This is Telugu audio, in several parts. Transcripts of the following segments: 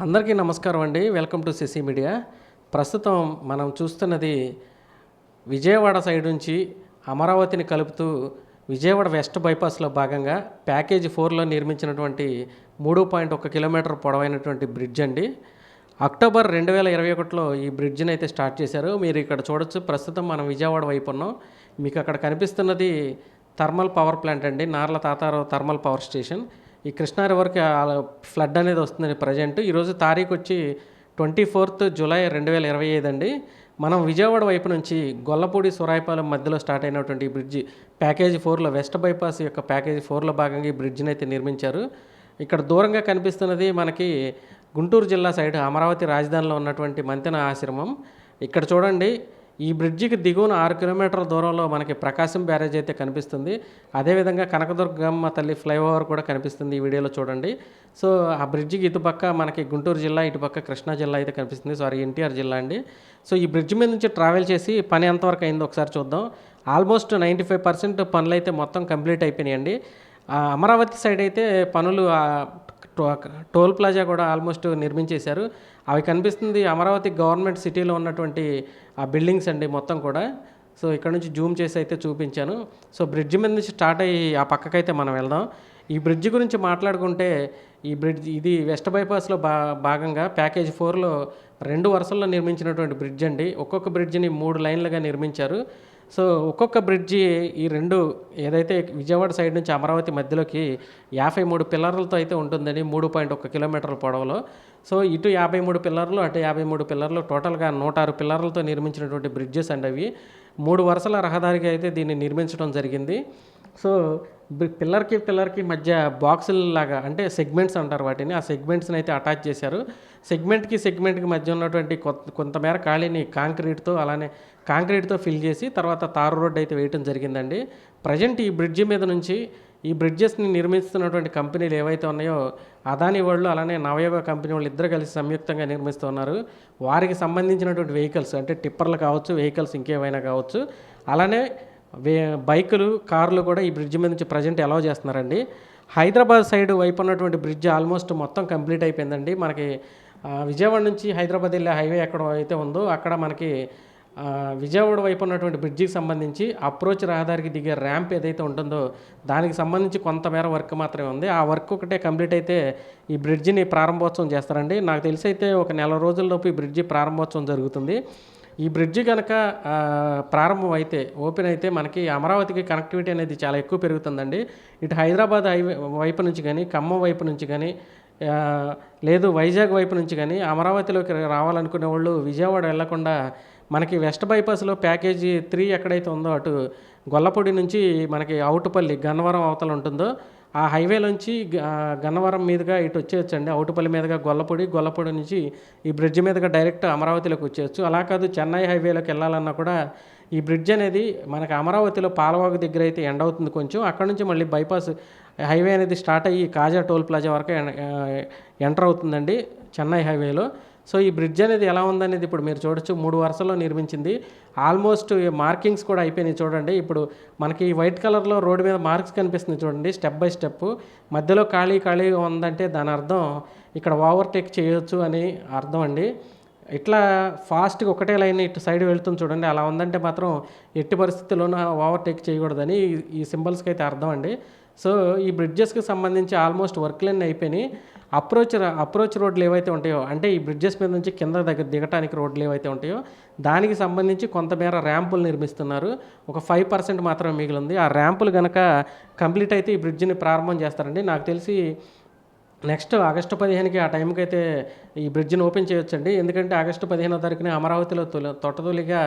అందరికీ నమస్కారం అండి. Welcome to CC media. ప్రస్తుతం మనం చూస్తున్నది విజయవాడ సైడ్ నుంచి అమరావతిని కలుపుతూ విజయవాడ వెస్ట్ బైపాస్లో భాగంగా ప్యాకేజీ ఫోర్లో నిర్మించినటువంటి మూడు పాయింట్ ఒక కిలోమీటర్ పొడవైనటువంటి బ్రిడ్జ్ అండి. అక్టోబర్ రెండు వేల ఇరవై ఒకటిలో ఈ బ్రిడ్జిని అయితే స్టార్ట్ చేశారు. మీరు ఇక్కడ చూడొచ్చు. ప్రస్తుతం మనం విజయవాడ వైపు ఉన్నాం. మీకు అక్కడ కనిపిస్తున్నది థర్మల్ పవర్ ప్లాంట్ అండి. Narla Tatarao thermal power station. ఈ కృష్ణా రివర్కి ఫ్లడ్ అనేది వస్తుంది ప్రజెంట్. ఈరోజు తారీఖు వచ్చి ట్వంటీ ఫోర్త్ జూలై రెండు వేల ఇరవై ఐదు అండి. మనం విజయవాడ వైపు నుంచి గొల్లపూడి సురాయిపాలెం మధ్యలో స్టార్ట్ అయినటువంటి ఈ బ్రిడ్జి ప్యాకేజీ ఫోర్లో వెస్ట్ బైపాస్ యొక్క ప్యాకేజీ ఫోర్లో భాగంగా ఈ బ్రిడ్జిని అయితే నిర్మించారు. ఇక్కడ దూరంగా కనిపిస్తున్నది మనకి గుంటూరు జిల్లా సైడ్ అమరావతి రాజధానిలో ఉన్నటువంటి మంతెన ఆశ్రమం. ఇక్కడ చూడండి ఈ బ్రిడ్జికి దిగువన ఆరు కిలోమీటర్ల దూరంలో మనకి ప్రకాశం బ్యారేజ్ అయితే కనిపిస్తుంది. అదేవిధంగా కనకదుర్గమ్మ తల్లి ఫ్లైఓవర్ కూడా కనిపిస్తుంది ఈ వీడియోలో చూడండి. సో ఆ బ్రిడ్జికి ఇటుపక్క మనకి గుంటూరు జిల్లా ఇటుపక్క కృష్ణా జిల్లా అయితే కనిపిస్తుంది. సారీ ఎన్టీఆర్ జిల్లా అండి. సో ఈ బ్రిడ్జ్ మీద నుంచి ట్రావెల్ చేసి పని ఎంతవరకు అయిందో ఒకసారి చూద్దాం. ఆల్మోస్ట్ నైంటీ ఫైవ్ పర్సెంట్ పనులు అయితే మొత్తం కంప్లీట్ అయిపోయినాయండి. అమరావతి సైడ్ అయితే పనులు టోల్ ప్లాజా కూడా ఆల్మోస్ట్ నిర్మించేశారు. అవి కనిపిస్తుంది అమరావతి గవర్నమెంట్ సిటీలో ఉన్నటువంటి ఆ బిల్డింగ్స్ అండి మొత్తం కూడా. సో ఇక్కడ నుంచి జూమ్ చేసి అయితే చూపించాను. సో బ్రిడ్జ్ మీద నుంచి స్టార్ట్ అయ్యి ఆ పక్కకైతే మనం వెళ్దాం. ఈ బ్రిడ్జ్ గురించి మాట్లాడుకుంటే ఈ బ్రిడ్జ్ ఇది వెస్ట్ బైపాస్లో బా భాగంగా ప్యాకేజ్ ఫోర్లో రెండు వరుసల్లో నిర్మించినటువంటి బ్రిడ్జ్ అండి. ఒక్కొక్క బ్రిడ్జిని మూడు లైన్లుగా నిర్మించారు. సో ఒక్కొక్క బ్రిడ్జి ఈ రెండు ఏదైతే విజయవాడ సైడ్ నుంచి అమరావతి మధ్యలోకి యాభై మూడు పిల్లర్లతో అయితే ఉంటుందని మూడు పాయింట్ ఒక కిలోమీటర్ల పొడవులో. సో ఇటు యాభై మూడు పిల్లర్లు అటు యాభై మూడు పిల్లర్లు టోటల్గా నూట ఆరు పిల్లర్లతో నిర్మించినటువంటి బ్రిడ్జెస్ అండి అవి. మూడు వరుసల రహదారికి అయితే దీన్ని నిర్మించడం జరిగింది. సో పిల్లర్కి పిల్లర్కి మధ్య బాక్సుల లాగా అంటే సెగ్మెంట్స్ అంటారు వాటిని. ఆ సెగ్మెంట్స్ని అయితే అటాచ్ చేశారు. సెగ్మెంట్కి సెగ్మెంట్కి మధ్య ఉన్నటువంటి కొత్త కొంతమేర ఖాళీని కాంక్రీట్తో అలానే కాంక్రీట్తో ఫిల్ చేసి తర్వాత తారు రోడ్ అయితే వేయటం జరిగిందండి. ప్రజెంట్ ఈ బ్రిడ్జి మీద నుంచి ఈ బ్రిడ్జెస్ని నిర్మిస్తున్నటువంటి కంపెనీలు ఏవైతే ఉన్నాయో అదాని వాళ్ళు అలానే నవయోగ కంపెనీ వాళ్ళు ఇద్దరు కలిసి సంయుక్తంగా నిర్మిస్తున్నారు వారికి సంబంధించినటువంటి వెహికల్స్ అంటే టిప్పర్లు కావచ్చు వెహికల్స్ ఇంకేమైనా కావచ్చు. అలానే వే బైకులు కార్లు కూడా ఈ బ్రిడ్జ్ మీద నుంచి ప్రజెంట్ అలౌ చేస్తున్నారండి. హైదరాబాద్ సైడ్ వైపు ఉన్నటువంటి బ్రిడ్జ్ ఆల్మోస్ట్ మొత్తం కంప్లీట్ అయిపోయిందండి. మనకి విజయవాడ నుంచి హైదరాబాద్ వెళ్ళే హైవే ఎక్కడ అయితే ఉందో అక్కడ మనకి విజయవాడ వైపు ఉన్నటువంటి బ్రిడ్జికి సంబంధించి అప్రోచ్ రహదారికి దిగే ర్యాంప్ ఏదైతే ఉంటుందో దానికి సంబంధించి కొంతమేర వర్క్ మాత్రమే ఉంది. ఆ వర్క్ ఒకటే కంప్లీట్ అయితే ఈ బ్రిడ్జిని ప్రారంభోత్సవం చేస్తారండి. నాకు తెలిసి అయితే ఒక నెల రోజుల్లోపు ఈ బ్రిడ్జి ప్రారంభోత్సవం జరుగుతుంది. ఈ బ్రిడ్జి కనుక ప్రారంభం అయితే ఓపెన్ అయితే మనకి అమరావతికి కనెక్టివిటీ అనేది చాలా ఎక్కువ పెరుగుతుందండి. ఇటు హైదరాబాద్ హైవే వైపు నుంచి కానీ ఖమ్మం వైపు నుంచి కానీ లేదు వైజాగ్ వైపు నుంచి కానీ అమరావతిలోకి రావాలనుకునే వాళ్ళు విజయవాడ వెళ్ళకుండా మనకి వెస్ట్ బైపాస్లో ప్యాకేజీ త్రీ ఎక్కడైతే ఉందో అటు గొల్లపూడి నుంచి మనకి అవుటుపల్లి గన్నవరం అవతల ఉంటుందో ఆ హైవే నుంచి గన్నవరం మీదుగా ఇటు వచ్చేయచ్చండి. అవుటుపల్లి మీదుగా గొల్లపూడి గొల్లపూడి నుంచి ఈ బ్రిడ్జ్ మీదుగా డైరెక్ట్ అమరావతిలోకి వచ్చేయచ్చు. అలా కాదు చెన్నై హైవేలోకి వెళ్ళాలన్నా కూడా ఈ బ్రిడ్జ్ అనేది మనకి అమరావతిలో పాలవాగు దగ్గర అయితే ఎండ్ అవుతుంది కొంచెం. అక్కడ నుంచి మళ్ళీ బైపాస్ హైవే అనేది స్టార్ట్ అయ్యి కాజా టోల్ ప్లాజా వరకు ఎన్- ఎంటర్ అవుతుందండి చెన్నై హైవేలో. సో ఈ బ్రిడ్జ్ అనేది ఎలా ఉందనేది ఇప్పుడు మీరు చూడొచ్చు. మూడు వరుసల్లో నిర్మించింది. ఆల్మోస్ట్ మార్కింగ్స్ కూడా అయిపోయినాయి చూడండి. ఇప్పుడు మనకి ఈ వైట్ కలర్లో రోడ్డు మీద మార్క్స్ కనిపిస్తుంది చూడండి స్టెప్ బై స్టెప్. మధ్యలో ఖాళీ ఖాళీగా ఉందంటే దాని అర్థం ఇక్కడ ఓవర్టేక్ చేయొచ్చు అని అర్థం అండి. ఇట్లా ఫాస్ట్గా ఒకటే లైన్ ఇటు సైడ్ వెళ్తుంది చూడండి. అలా ఉందంటే మాత్రం ఎట్టి పరిస్థితుల్లోనూ ఓవర్టేక్ చేయకూడదని ఈ- ఈ సింబల్స్కి అయితే అర్థం అండి. సో ఈ బ్రిడ్జెస్కి సంబంధించి ఆల్మోస్ట్ వర్క్లన్నీ అయిపోయినాయి. అప్రోచ్ అప్రోచ్ రోడ్లు ఏవైతే ఉంటాయో అంటే ఈ బ్రిడ్జెస్ మీద నుంచి కింద దగ్గర దిగటానికి రోడ్లు ఏవైతే ఉంటాయో దానికి సంబంధించి కొంతమేర ర్యాంపులు నిర్మిస్తున్నారు. ఒక ఫైవ్ పర్సెంట్ మాత్రమే మిగిలింది. ఆ ర్యాంపులు కనుక కంప్లీట్ అయితే ఈ బ్రిడ్జిని ప్రారంభం చేస్తారండి. నాకు తెలిసి నెక్స్ట్ ఆగస్టు పదిహేనుకి ఆ టైంకి అయితే ఈ బ్రిడ్జ్ని ఓపెన్ చేయొచ్చండి. ఎందుకంటే ఆగస్టు పదిహేనో తారీఖున అమరావతిలో తొలి తొట్టతొలిగా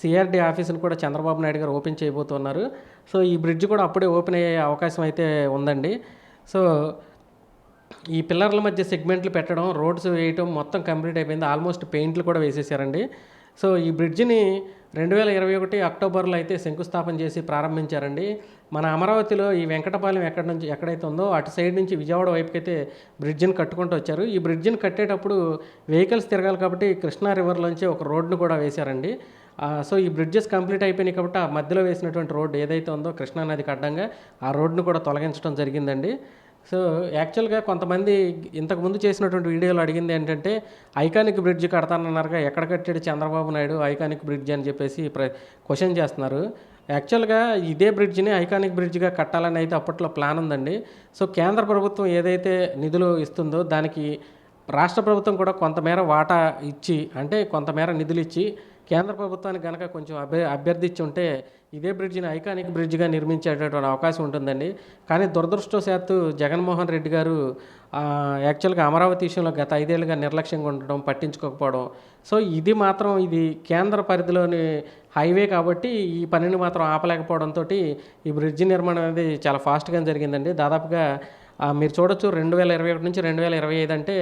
సిఆర్డి ఆఫీస్ని కూడా చంద్రబాబు నాయుడు గారు ఓపెన్ చేయబోతున్నారు. సో ఈ బ్రిడ్జ్ కూడా అప్పుడే ఓపెన్ అయ్యే అవకాశం అయితే ఉందండి. సో ఈ పిల్లర్ల మధ్య సెగ్మెంట్లు పెట్టడం రోడ్స్ వేయటం మొత్తం కంప్లీట్ అయిపోయింది. ఆల్మోస్ట్ పెయింట్లు కూడా వేసేసారండి. సో ఈ బ్రిడ్జిని రెండు వేల ఇరవై ఒకటి అక్టోబర్లో అయితే శంకుస్థాపన చేసి ప్రారంభించారండి. మన అమరావతిలో ఈ వెంకటపాలెం ఎక్కడి నుంచి ఎక్కడైతే ఉందో అటు సైడ్ నుంచి విజయవాడ వైపుకైతే అయితే బ్రిడ్జిని కట్టుకుంటూ వచ్చారు. ఈ బ్రిడ్జిని కట్టేటప్పుడు వెహికల్స్ తిరగాలి కాబట్టి కృష్ణా రివర్లోంచి ఒక రోడ్ను కూడా వేశారండి. సో ఈ బ్రిడ్జెస్ కంప్లీట్ అయిపోయినాయి కాబట్టి ఆ మధ్యలో వేసినటువంటి రోడ్డు ఏదైతే ఉందో కృష్ణానది అడ్డంగా ఆ రోడ్ను కూడా తొలగించడం జరిగిందండి. సో యాక్చువల్గా కొంతమంది ఇంతకుముందు చేసినటువంటి వీడియోలో అడిగింది ఏంటంటే ఐకానిక్ బ్రిడ్జ్ కడతానన్నారుగా ఎక్కడ కట్టాడు చంద్రబాబు నాయుడు ఐకానిక్ బ్రిడ్జ్ అని చెప్పేసి ప్ర క్వశ్చన్ చేస్తున్నారు. యాక్చువల్గా ఇదే బ్రిడ్జ్ని ఐకానిక్ బ్రిడ్జ్గా కట్టాలని అయితే అప్పట్లో ప్లాన్ ఉందండి. సో కేంద్ర ప్రభుత్వం ఏదైతే నిధులు ఇస్తుందో దానికి రాష్ట్ర ప్రభుత్వం కూడా కొంతమేర వాటా ఇచ్చి అంటే కొంతమేర నిధులు ఇచ్చి కేంద్ర ప్రభుత్వానికి కనుక కొంచెం అభ్య అభ్యర్థించి ఉంటే ఇదే బ్రిడ్జిని ఐకానిక్ బ్రిడ్జ్గా నిర్మించేటటువంటి అవకాశం ఉంటుందండి. కానీ దురదృష్టవశాత్తు జగన్మోహన్ రెడ్డి గారు యాక్చువల్గా అమరావతి విషయంలో గత ఐదేళ్ళుగా నిర్లక్ష్యంగా ఉండడం పట్టించుకోకపోవడం. సో ఇది మాత్రం ఇది కేంద్ర పరిధిలోని హైవే కాబట్టి ఈ పనిని మాత్రం ఆపలేకపోవడంతో ఈ బ్రిడ్జి నిర్మాణం అనేది చాలా ఫాస్ట్గా జరిగిందండి. దాదాపుగా మీరు చూడొచ్చు రెండు వేల ఇరవై ఒకటి నుంచి రెండు వేల ఇరవై ఐదు అంటే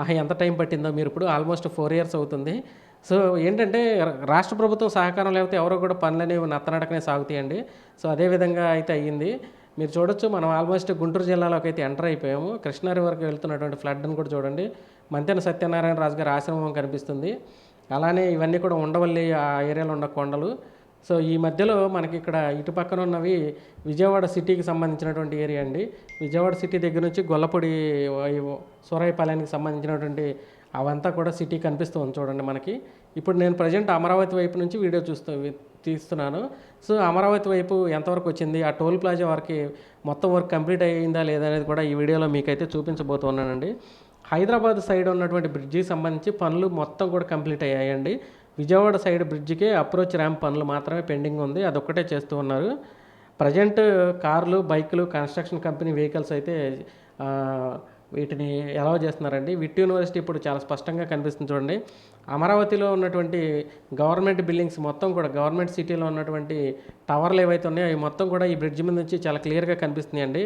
ఆహా, ఎంత టైం పట్టిందో మీరు ఇప్పుడు ఆల్మోస్ట్ ఫోర్ ఇయర్స్ అవుతుంది. సో ఏంటంటే రా- రాష్ట్ర ప్రభుత్వం సహకారం లేకపోతే ఎవరో కూడా పనులనేవి నత్తనడకనే సాగుతాయండి. సో అదే విధంగా అయితే అయ్యింది. మీరు చూడొచ్చు మనం ఆల్మోస్ట్ గుంటూరు జిల్లాలోకి అయితే ఎంటర్ అయిపోయాము. కృష్ణా వరకు వెళ్తున్నటువంటి ఫ్లడ్ని కూడా చూడండి. మంతెన సత్యనారాయణ రాజు గారి ఆశ్రమం కనిపిస్తుంది. అలానే ఇవన్నీ కూడా ఉండవల్లి ఆ ఏరియాలో ఉన్న కొండలు. సో ఈ మధ్యలో మనకి ఇక్కడ ఇటు పక్కన ఉన్నవి విజయవాడ సిటీకి సంబంధించినటువంటి ఏరియా అండి. విజయవాడ సిటీ దగ్గర నుంచి గొల్లపొడి వై- సూరాయిపాలెనికి సంబంధించినటువంటి అవంతా కూడా సిటీ కనిపిస్తుంది చూడండి మనకి. ఇప్పుడు నేను ప్రజెంట్ అమరావతి వైపు నుంచి వీడియో చూస్తూ తీస్తున్నాను. సో అమరావతి వైపు ఎంతవరకు వచ్చింది? ఆ టోల్ ప్లాజా వరకు మొత్తం వర్క్ కంప్లీట్ అయ్యిందా లేదా అనేది కూడా ఈ వీడియోలో మీకైతే చూపించబోతున్నానండి. హైదరాబాద్ సైడ్ ఉన్నటువంటి బ్రిడ్జికి సంబంధించి పనులు మొత్తం కూడా కంప్లీట్ అయ్యాయండి. విజయవాడ సైడ్ బ్రిడ్జికి అప్రోచ్ ర్యాంప్ పనులు మాత్రమే పెండింగ్ ఉంది. అదొక్కటే చేస్తూ ఉన్నారు. ప్రజెంట్ కార్లు బైకులు కన్స్ట్రక్షన్ కంపెనీ వెహికల్స్ అయితే వీటిని ఎలా చేస్తున్నారండి. విట్ యూనివర్సిటీ ఇప్పుడు చాలా స్పష్టంగా కనిపిస్తుంది చూడండి. అమరావతిలో ఉన్నటువంటి గవర్నమెంట్ బిల్డింగ్స్ మొత్తం కూడా గవర్నమెంట్ సిటీలో ఉన్నటువంటి టవర్లు ఏవైతే ఉన్నాయో అవి మొత్తం కూడా ఈ బ్రిడ్జ్ మీద నుంచి చాలా క్లియర్గా కనిపిస్తున్నాయండి.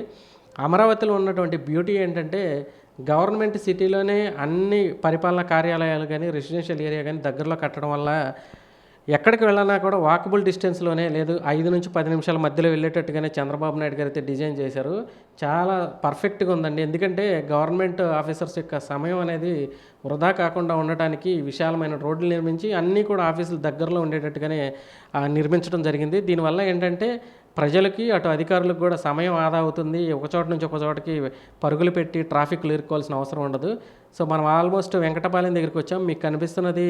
అమరావతిలో ఉన్నటువంటి బ్యూటీ ఏంటంటే గవర్నమెంట్ సిటీలోనే అన్ని పరిపాలనా కార్యాలయాలు కానీ రెసిడెన్షియల్ ఏరియా కానీ దగ్గరలో కట్టడం వల్ల ఎక్కడికి వెళ్ళినా కూడా వాకబుల్ డిస్టెన్స్లోనే లేదు. ఐదు నుంచి పది నిమిషాల మధ్యలో వెళ్ళేటట్టుగానే చంద్రబాబు నాయుడు గారు అయితే డిజైన్ చేశారు. చాలా పర్ఫెక్ట్గా ఉందండి. ఎందుకంటే గవర్నమెంట్ ఆఫీసర్స్ యొక్క సమయం అనేది వృధా కాకుండా ఉండటానికి విశాలమైన రోడ్లు నిర్మించి అన్నీ కూడా ఆఫీసులు దగ్గరలో ఉండేటట్టుగానే నిర్మించడం జరిగింది. దీనివల్ల ఏంటంటే ప్రజలకి అటు అధికారులకు కూడా సమయం ఆదా అవుతుంది. ఒక చోట నుంచి ఒక చోటకి పరుగులు పెట్టి ట్రాఫిక్లు ఇరుక్కోవాల్సిన అవసరం ఉండదు. సో మనం ఆల్మోస్ట్ వెంకటపాలెం దగ్గరికి వచ్చాం. మీకు కనిపిస్తున్నది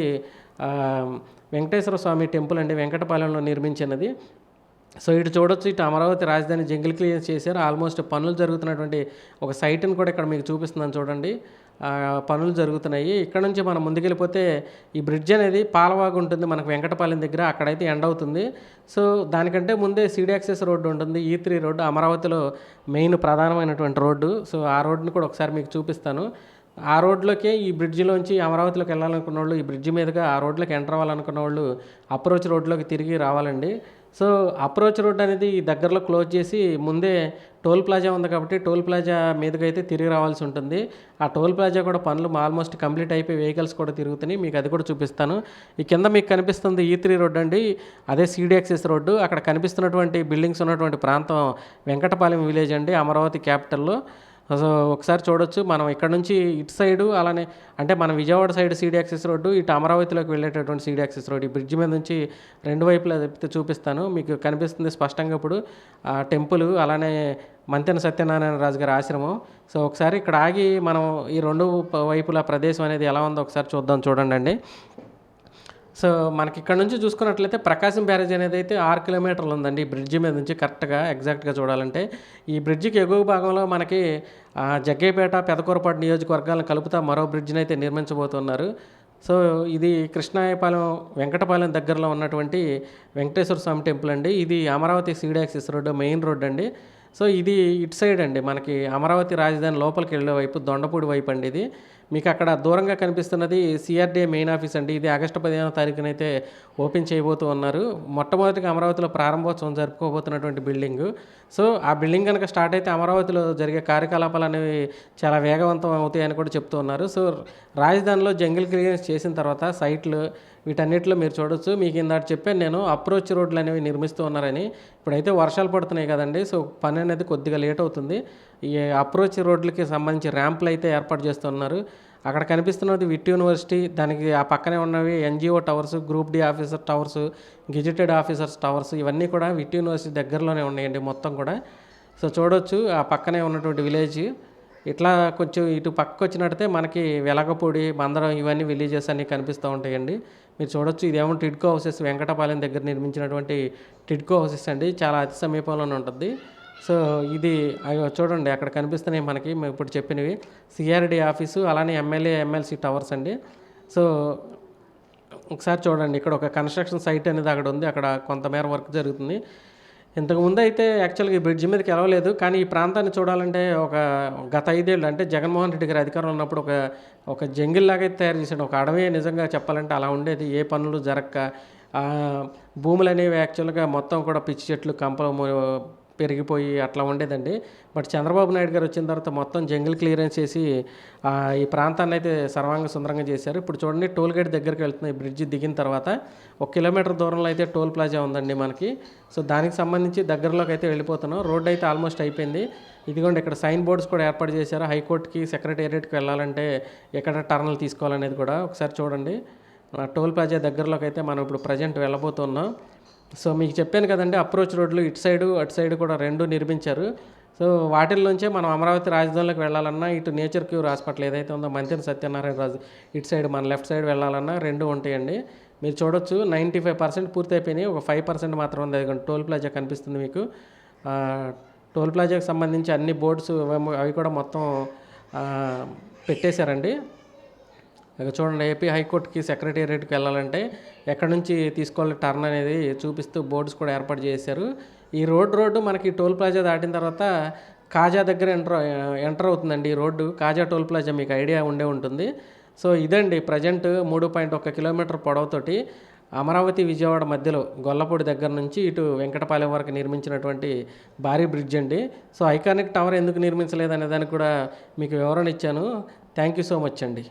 వెంకటేశ్వర స్వామి టెంపుల్ అండి. వెంకటపాలెంలో నిర్మించినది. సో ఇటు చూడొచ్చు. ఇటు అమరావతి రాజధాని జంగిల్ క్లియర్ చేశారు. ఆల్మోస్ట్ పనులు జరుగుతున్నటువంటి ఒక సైట్ని కూడా ఇక్కడ మీకు చూపిస్తున్నాను చూడండి. పనులు జరుగుతున్నాయి. ఇక్కడ నుంచి మనం ముందుకెళ్ళిపోతే ఈ బ్రిడ్జ్ అనేది పాలవాగు ఉంటుంది. మనకు వెంకటపాలెం దగ్గర అక్కడైతే ఎండ్ అవుతుంది. సో దానికంటే ముందే సీడీ యాక్సెస్ రోడ్డు ఉంటుంది. ఈ త్రీ రోడ్డు అమరావతిలో మెయిన్ ప్రధానమైనటువంటి రోడ్డు. సో ఆ రోడ్డుని కూడా ఒకసారి మీకు చూపిస్తాను. ఆ రోడ్లోకే ఈ బ్రిడ్జిలోంచి అమరావతిలోకి వెళ్ళాలనుకున్న వాళ్ళు ఈ బ్రిడ్జి మీదుగా ఆ రోడ్లోకి ఎంటర్ అవ్వాలనుకున్న వాళ్ళు అప్రోచ్ రోడ్లోకి తిరిగి రావాలండి. సో అప్రోచ్ రోడ్ అనేది దగ్గరలో క్లోజ్ చేసి ముందే టోల్ ప్లాజా ఉంది కాబట్టి టోల్ ప్లాజా మీదుగా అయితే తిరిగి రావాల్సి ఉంటుంది. ఆ టోల్ ప్లాజా కూడా పనులు ఆల్మోస్ట్ కంప్లీట్ అయిపోయి వెహికల్స్ కూడా తిరుగుతున్నాయి. మీకు అది కూడా చూపిస్తాను. ఈ కింద మీకు కనిపిస్తుంది ఈ త్రీ రోడ్ అండి. అదే సిడిఎక్సెస్ రోడ్డు. అక్కడ కనిపిస్తున్నటువంటి బిల్డింగ్స్ ఉన్నటువంటి ప్రాంతం వెంకటపాలెం విలేజ్ అండి అమరావతి క్యాపిటల్లో. సో ఒకసారి చూడొచ్చు. మనం ఇక్కడ నుంచి ఇటు సైడు అలానే అంటే మన Vijayawada side CD access road ఇటు అమరావతిలోకి వెళ్ళేటటువంటి సీడీ యాక్సెస్ రోడ్డు ఈ బ్రిడ్జ్ మీద నుంచి రెండు వైపులా చెప్తే చూపిస్తాను. మీకు కనిపిస్తుంది స్పష్టంగా ఇప్పుడు ఆ టెంపుల్ అలానే మంతెన సత్యనారాయణ రాజు గారి ఆశ్రమం. సో ఒకసారి ఇక్కడ ఆగి మనం ఈ రెండు వైపుల ప్రదేశం అనేది ఎలా ఉందో ఒకసారి చూద్దాం చూడండి అండి సో మనకి ఇక్కడ నుంచి చూసుకున్నట్లయితే ప్రకాశం బ్యారేజ్ అనేది అయితే ఆరు కిలోమీటర్లు ఉందండి. ఈ బ్రిడ్జి మీద నుంచి కరెక్ట్గా ఎగ్జాక్ట్గా చూడాలంటే. ఈ బ్రిడ్జికి ఎగువ భాగంలో మనకి జగ్గేపేట పెదకూరపాటు నియోజకవర్గాలను కలుపుతా మరో బ్రిడ్జిని అయితే నిర్మించబోతున్నారు. సో ఇది కృష్ణాయపాలెం వెంకటపాలెం దగ్గరలో ఉన్నటువంటి వెంకటేశ్వర స్వామి టెంపుల్ అండి. ఇది Amaravati CD access road main road అండి. సో ఇది ఇటు సైడ్ అండి. మనకి అమరావతి రాజధాని లోపలికి వెళ్ళే వైపు దొండపూడి వైపు అండి ఇది. మీకు అక్కడ దూరంగా కనిపిస్తున్నది సిఆర్డీఏ మెయిన్ ఆఫీస్ అండి. ఇది ఆగస్టు పదిహేనో తారీఖునైతే ఓపెన్ చేయబోతూ ఉన్నారు. మొట్టమొదటిగా అమరావతిలో ప్రారంభోత్సవం జరుపుకోబోతున్నటువంటి బిల్డింగ్. సో ఆ బిల్డింగ్ కనుక స్టార్ట్ అయితే అమరావతిలో జరిగే కార్యకలాపాలు అనేవి చాలా వేగవంతం అవుతాయని కూడా చెప్తూ ఉన్నారు. సో రాజధానిలో జంగిల్ క్లియరెన్స్ చేసిన తర్వాత సైట్లు వీటన్నిటిలో మీరు చూడొచ్చు. మీకు ఇందాక చెప్పాను నేను అప్రోచ్ రోడ్లు అనేవి నిర్మిస్తూ ఉన్నారని. ఇప్పుడైతే వర్షాలు పడుతున్నాయి కదండి. సో పని అనేది కొద్దిగా లేట్ అవుతుంది. ఈ అప్రోచ్ రోడ్లకి సంబంధించి ర్యాంపులు అయితే ఏర్పాటు చేస్తున్నారు. అక్కడ కనిపిస్తున్నది విట్ యూనివర్సిటీ. దానికి ఆ పక్కనే ఉన్నవి NGO towers group D officer towers gazetted officers towers ఇవన్నీ కూడా విట్ యూనివర్సిటీ దగ్గరలోనే ఉన్నాయండి మొత్తం కూడా. సో చూడొచ్చు. ఆ పక్కనే ఉన్నటువంటి విలేజ్. ఇట్లా కొంచెం ఇటు పక్కకు వచ్చినట్టే మనకి వెలగపూడి మందరం ఇవన్నీ విలేజెస్ అన్నీ కనిపిస్తూ ఉంటాయండి. మీరు చూడొచ్చు ఇదేమో టిడ్కో హౌసెస్ వెంకటపాలెం దగ్గర నిర్మించినటువంటి టిడ్కో హౌసెస్ అండి. చాలా అతి సమీపంలోనే ఉంటుంది. సో ఇది చూడండి అక్కడ కనిపిస్తున్నాయి మనకి. మేము ఇప్పుడు చెప్పినవి. సిఆర్డి ఆఫీసు అలానే ఎమ్మెల్యే ఎమ్మెల్సీ టవర్స్ అండి. సో ఒకసారి చూడండి ఇక్కడ ఒక కన్స్ట్రక్షన్ సైట్ అనేది అక్కడ ఉంది. అక్కడ కొంతమేర వర్క్ జరుగుతుంది. ఇంతకుముందు అయితే యాక్చువల్గా ఈ బ్రిడ్జ్ మీదకి వెళ్ళలేదు కానీ ఈ ప్రాంతాన్ని చూడాలంటే ఒక గత ఐదేళ్ళు అంటే జగన్మోహన్ రెడ్డి గారి అధికారంలో ఉన్నప్పుడు ఒక ఒక జంగిల్ లాగైతే అయితే తయారు చేశాడు. ఒక అడవి నిజంగా చెప్పాలంటే అలా ఉండేది. ఏ పనులు జరగక భూములు అనేవి యాక్చువల్గా మొత్తం కూడా పిచ్చి చెట్లు కంపలు పెరిగిపోయి అట్లా ఉండేదండి. బట్ చంద్రబాబు నాయుడు గారు వచ్చిన తర్వాత మొత్తం జంగిల్ క్లియరెన్స్ చేసి ఈ ప్రాంతాన్ని అయితే సర్వాంగ సుందరంగా చేశారు. ఇప్పుడు చూడండి టోల్ గేట్ దగ్గరికి వెళ్తున్నాయి బ్రిడ్జ్ దిగిన తర్వాత ఒక కిలోమీటర్ దూరంలో అయితే టోల్ ప్లాజా ఉందండి మనకి. సో దానికి సంబంధించి దగ్గరలోకి అయితే వెళ్ళిపోతున్నాం. రోడ్ అయితే ఆల్మోస్ట్ అయిపోయింది. ఇదిగోండి ఇక్కడ సైన్ బోర్డ్స్ కూడా ఏర్పాటు చేశారు. హైకోర్టుకి సెక్రటేరియట్కి వెళ్ళాలంటే ఎక్కడ టర్నల్ తీసుకోవాలనేది కూడా ఒకసారి చూడండి. టోల్ ప్లాజా దగ్గరలోకి అయితే మనం ఇప్పుడు ప్రజెంట్ వెళ్ళబోతున్నాం. సో మీకు చెప్పాను కదండి అప్రోచ్ రోడ్లు ఇటు సైడు అటు సైడ్ కూడా రెండు నిర్మించారు. సో వాటిల్లోంచే మనం అమరావతి రాజధానిలోకి వెళ్ళాలన్నా ఇటు నేచర్ క్యూర్ హాస్పిటల్ ఏదైతే ఉందో మంత్రి సత్యనారాయణ రాజు ఇటు సైడ్ మన లెఫ్ట్ సైడ్ వెళ్ళాలన్నా రెండు ఉంటాయండి. మీరు చూడొచ్చు నైంటీ ఫైవ్ పర్సెంట్ పూర్తి అయిపోయినాయి ఒక ఫైవ్ పర్సెంట్ మాత్రం ఉంది. అది టోల్ ప్లాజా కనిపిస్తుంది మీకు. టోల్ ప్లాజాకి సంబంధించి అన్ని బోర్డ్స్ అవి కూడా మొత్తం పెట్టేశారండి. ఇక చూడండి ఏపీ హైకోర్టుకి సెక్రటేరియట్కి వెళ్ళాలంటే ఎక్కడి నుంచి తీసుకోవాలి టర్న్ అనేది చూపిస్తూ బోర్డ్స్ కూడా ఏర్పాటు చేశారు. ఈ రోడ్ రోడ్డు మనకి టోల్ ప్లాజా దాటిన తర్వాత కాజా దగ్గర ఎంటర్ ఎంటర్ అవుతుందండి ఈ రోడ్డు. కాజా టోల్ ప్లాజా మీకు ఐడియా ఉండే ఉంటుంది. సో ఇదండి ప్రజెంట్ మూడు పాయింట్ ఒక కిలోమీటర్ పొడవుతోటి అమరావతి విజయవాడ మధ్యలో గొల్లపూడి దగ్గర నుంచి ఇటు వెంకటపాలెం వరకు నిర్మించినటువంటి భారీ బ్రిడ్జ్ అండి. సో ఐకానిక్ టవర్ ఎందుకు నిర్మించలేదు అనే దానికి కూడా మీకు వివరణ ఇచ్చాను. థ్యాంక్ యూ సో మచ్ అండి.